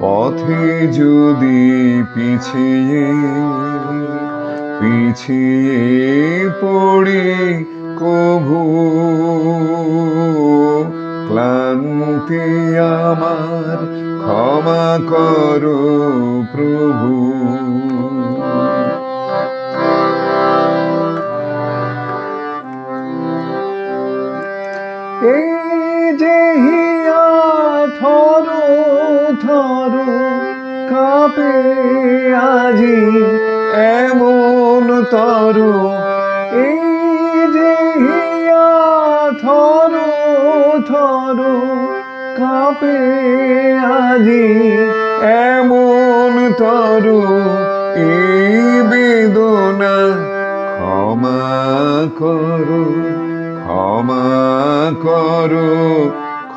পথে যদি পিছিয়ে পিছিয়ে পড়ি কভু, ক্লান্তি আমার ক্ষমা করো প্রভু। এই যে হিয়া থর থর কাপে আজি, এমন তর। থর থর কাপে আজি, এমন তরু। এই বেদনা ক্ষমা করো ক্ষমা করো।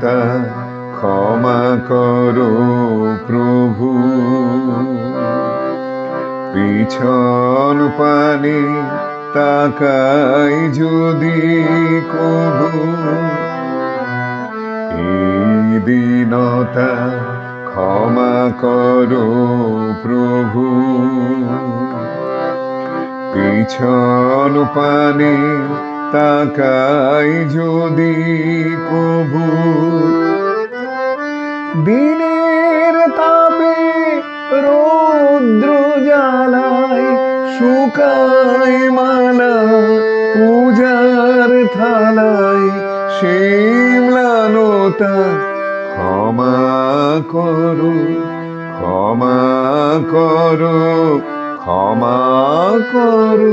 দীনতা ক্ষমা করো প্রভু। পিছন পানে তাকাই যদি এই দীনতা ক্ষমা করো প্রভু। পিছন পানে তাকাই যদি কভু দিনের তাপে রৌদ্র জ্বালায় শুকায় মালা পূজার থালায় শিমলানতা ক্ষমা করো ক্ষমা করো ক্ষমা করো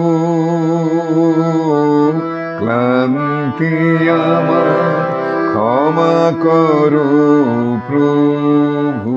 ভুলতে আমার ক্ষমা করো প্রভু।